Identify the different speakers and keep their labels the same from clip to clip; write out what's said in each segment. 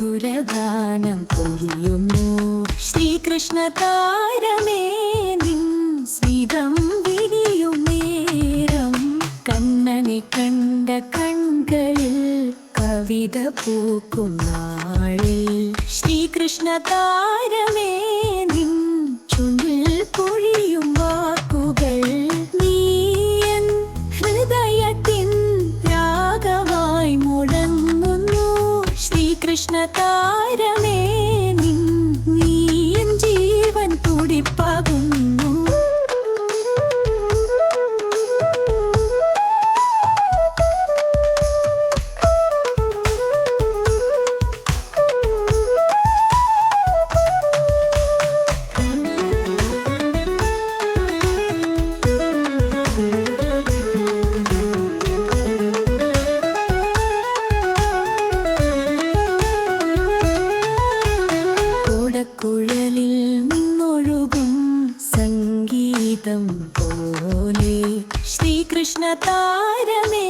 Speaker 1: മധുരഗാനം പൊഴിയുന്നു ശ്രീകൃഷ്ണ താരമേനി നിൻ വിരിയുമേരം കണ്ണനെ കണ്ട കൺകളിൽ കവിത പൂക്കുന്നാളിൽ ശ്രീകൃഷ്ണ താരമേനി ചുണ്ടിൽ പൊഴി താരമേ. ഓടക്കുഴലിൽ നിന്നൊഴുകും സംഗീതം പോലെ. ശ്രീകൃഷ്ണ താരമേ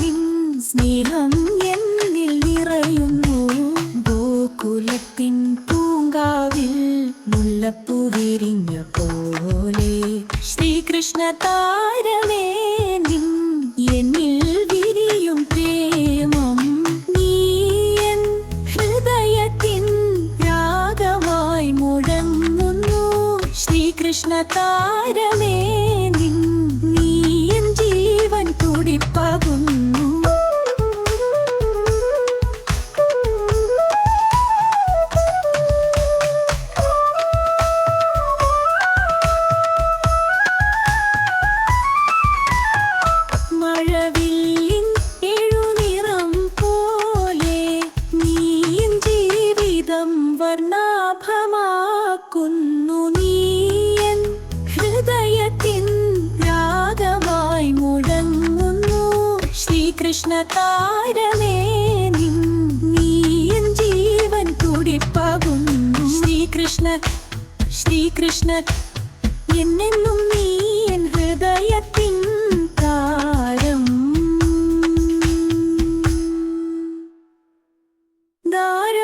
Speaker 1: നിൻ സ്നേഹം എന്നിൽ നിറയുന്നു. ഗോകുലത്തിൻ പൂങ്കാവിൽ മുല്ലപ്പൂ വിരിഞ്ഞ പോലെ. ശ്രീകൃഷ്ണ താരമേ ശ്രീകൃഷ്ണ താരമേ നിൻ നീ എൻ ജീവൻ തുടിപ്പാകുന്നു. മഴവില്ലിൻ എഴുനിറം നീ താളത്തിൻ രാഗമായി മുഴങ്ങുന്നു. ശ്രീകൃഷ്ണ താരമേ നീയും ജീവൻ തുടിപ്പാകുന്നു ശ്രീകൃഷ്ണ ശ്രീകൃഷ്ണ എന്നെന്നും നീ എൻ ഹൃദയത്തിൻ താരം. താര